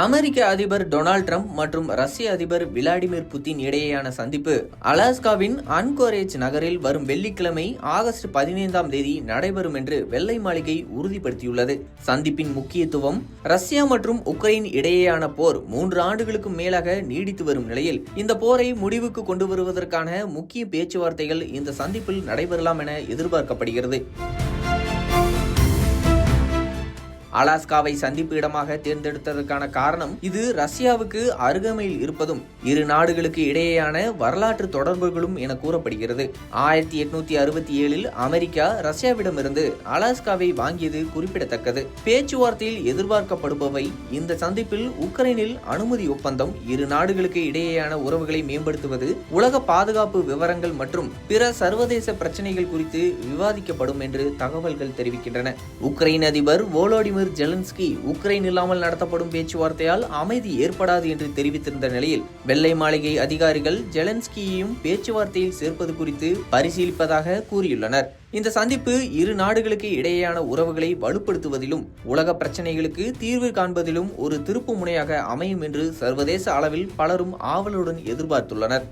அமெரிக்க அதிபர் Donald Trump மற்றும் ரஷ்ய அதிபர் விளாடிமிர் புட்டின் இடையேயான சந்திப்பு. அலாஸ்காவின் அன்கோரேஜ் நகரில் வரும் வெள்ளிக்கிழமை ஆகஸ்ட் பதினைந்தாம் தேதி நடைபெறும் என்று வெள்ளை மாளிகை உறுதிப்படுத்தியுள்ளது. சந்திப்பின் முக்கியத்துவம் ரஷ்யா மற்றும் உக்ரைன் இடையேயான போர் மூன்று ஆண்டுகளுக்கும் மேலாக நீடித்து வரும் நிலையில் இந்த போரை முடிவுக்கு கொண்டு வருவதற்கான முக்கிய பேச்சுவார்த்தைகள் இந்த சந்திப்பில் நடைபெறலாம் என எதிர்பார்க்கப்படுகிறது. அலாஸ்காவை சந்திப்பு இடமாக தேர்ந்தெடுத்ததற்கான காரணம் இது ரஷ்யாவுக்கு அருகமையில் இருப்பதும் இரு நாடுகளுக்கு இடையேயான வரலாற்று தொடர்புகளும் என கூறப்படுகிறது. ஆயிரத்தி எட்நூத்தி அறுபத்தி ஏழில் அமெரிக்கா ரஷ்யாவிடமிருந்து அலாஸ்காவை வாங்கியது குறிப்பிடத்தக்கது. பேச்சுவார்த்தையில் எதிர்பார்க்கப்படுபவை இந்த சந்திப்பில் உக்ரைனில் அனுமதி ஒப்பந்தம் இரு நாடுகளுக்கு இடையேயான உறவுகளை மேம்படுத்துவது உலக பாதுகாப்பு விவரங்கள் மற்றும் பிற சர்வதேச பிரச்சனைகள் குறித்து விவாதிக்கப்படும் என்று தகவல்கள் தெரிவிக்கின்றன. உக்ரைன் அதிபர் வோலோடிமிர் ஜெலன்ஸ்கி உக்ரைன் இல்லாமல் நடத்தப்படும் பேச்சுவார்த்தையால் அமைதி ஏற்படாது என்று தெரிவித்திருந்த நிலையில் வெள்ளை மாளிகை அதிகாரிகள் ஜெலன்ஸ்கியையும் பேச்சுவார்த்தையில் சேர்ப்பது குறித்து பரிசீலிப்பதாக கூறியுள்ளனர். இந்த சந்திப்பு இரு நாடுகளுக்கு இடையேயான உறவுகளை வலுப்படுத்துவதிலும் உலக பிரச்சனைகளுக்கு தீர்வு காண்பதிலும் ஒரு திருப்பு முனையாக அமையும் என்று சர்வதேச அளவில் பலரும் ஆவலுடன் எதிர்பார்த்துள்ளனர்.